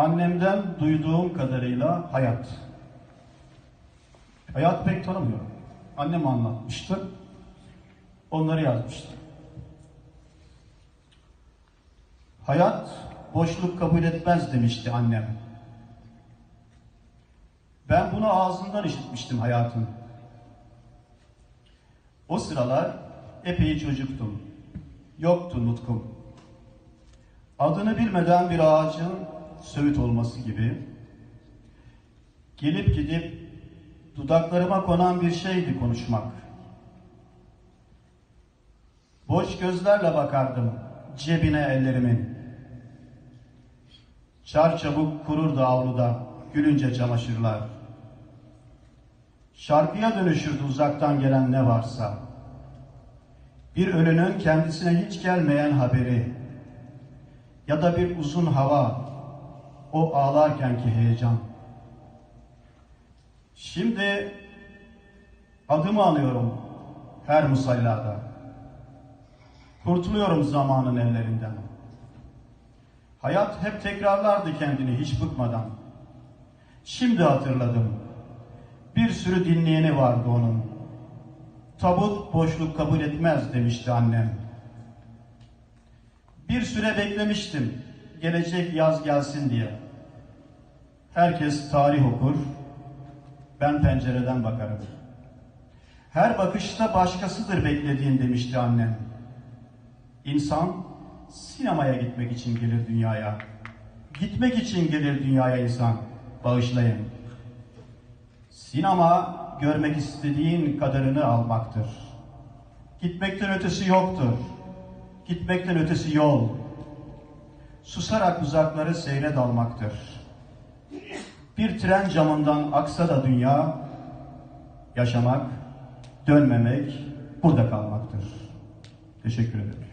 Annemden duyduğum kadarıyla hayat. Hayat pek tanımıyorum. Annem anlatmıştı. Onları yazmıştı. Hayat boşluk kabul etmez demişti annem. Ben bunu ağzından işitmiştim hayatın. O sıralar epey çocuktum. Yoktu nutkum. Adını bilmeden bir ağacın söğüt olması gibi gelip gidip dudaklarıma konan bir şeydi konuşmak. Boş gözlerle bakardım cebine ellerimin. Çar çabuk kururdu avluda gülünce çamaşırlar. Şarkıya dönüşürdü uzaktan gelen ne varsa. Bir ölünün kendisine hiç gelmeyen haberi ya da bir uzun hava, o ağlarkenki heyecan. Şimdi adımı alıyorum her musallada. Kurtuluyorum zamanın ellerinden. Hayat hep tekrarlardı kendini hiç bıkmadan. Şimdi hatırladım. Bir sürü dinleyeni vardı onun. Tabut boşluk kabul etmez demişti annem. Bir süre beklemiştim. Gelecek yaz gelsin diye. Herkes tarih okur. Ben pencereden bakarım. Her bakışta başkasıdır beklediğin demişti annem. İnsan sinemaya gitmek için gelir dünyaya. Gitmek için gelir dünyaya insan. Bağışlayın. Sinema görmek istediğin kadarını almaktır. Gitmekten ötesi yoktur. Gitmekten ötesi yol. Susarak uzakları seyre dalmaktır. Bir tren camından aksa da dünya, yaşamak, dönmemek, burada kalmaktır. Teşekkür ederim.